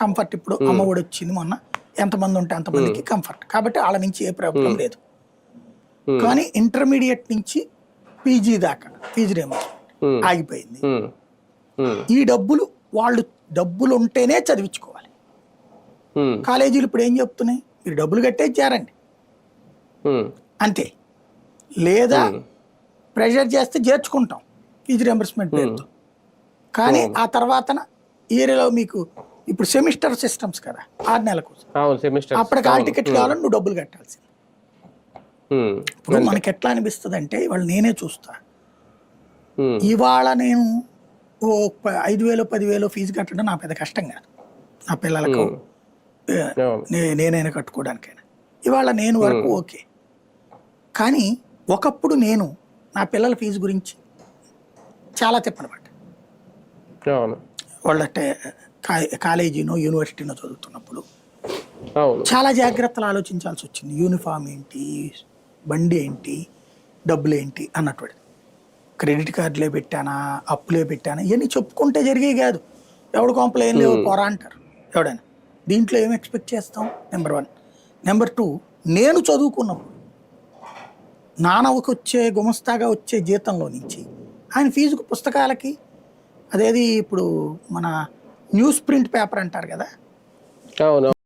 Comfort ఇప్పుడు అమ్మఒడి వచ్చింది మొన్న. ఎంతమంది ఉంటే అంతమందికి కంఫర్ట్. కాబట్టి వాళ్ళ నుంచి ఏ ప్రాబ్లం లేదు. కానీ ఇంటర్మీడియట్ నుంచి పీజీ దాకా ఫీజు రియంబర్స్మెంట్ Hmm. ఆగిపోయింది. ఈ డబ్బులు వాళ్ళు డబ్బులు ఉంటేనే చదివించుకోవాలి. కాలేజీలు ఇప్పుడు ఏం చెప్తున్నాయి? మీరు డబ్బులు కట్టేసి చేరండి అంతే. లేదా. ప్రెషర్ చేస్తే చేర్చుకుంటాం. ఫీజు రియంబర్స్మెంట్ పేరుతో. కానీ ఆ తర్వాత ఏరియాలో మీకు ఇప్పుడు సెమిస్టర్ సిస్టమ్స్ కదా ఆరు సెమిస్టర్ అప్పటికి ఆ టికెట్ కావాలని నువ్వు డబ్బులు కట్టాల్సింది. ఇప్పుడు మనకి ఎట్లా అనిపిస్తుంది అంటే ఇవాళ నేనే చూస్తా. ఇవాళ నేను ఓ ఐదు వేలు పదివేలు ఫీజు కట్టడం నా పెద్ద కష్టం కాదు. నా పిల్లలకు నేనైనా కట్టుకోవడానికైనా. ఇవాళ నేను వరకు ఓకే. కానీ ఒకప్పుడు నేను నా పిల్లల ఫీజు గురించి చాలా తిప్పనమాట అవును. వాళ్ళ కాలేజీనో యూనివర్సిటీనో చదువుతున్నప్పుడు చాలా జాగ్రత్తలు ఆలోచించాల్సి వచ్చింది. యూనిఫామ్ ఏంటి? బండి ఏంటి? డబ్బులు ఏంటి? అన్నటువంటి క్రెడిట్ కార్డులే పెట్టానా? అప్పులే పెట్టానా? ఇవన్నీ చెప్పుకుంటే జరిగే కాదు. ఎవడు కొంపలు ఏం లేవు పోరా అంటారు. ఎవడైనా. దీంట్లో ఏం ఎక్స్పెక్ట్ చేస్తాం? నెంబర్ వన్ నెంబర్ టూ నేను చదువుకున్నప్పుడు నానవకు వచ్చే గుమస్తాగా వచ్చే జీతంలో నుంచి ఆయన ఫీజుకు పుస్తకాలకి అదేది ఇప్పుడు మన న్యూస్ ప్రింట్ పేపర్ అంటారు కదా? అవును.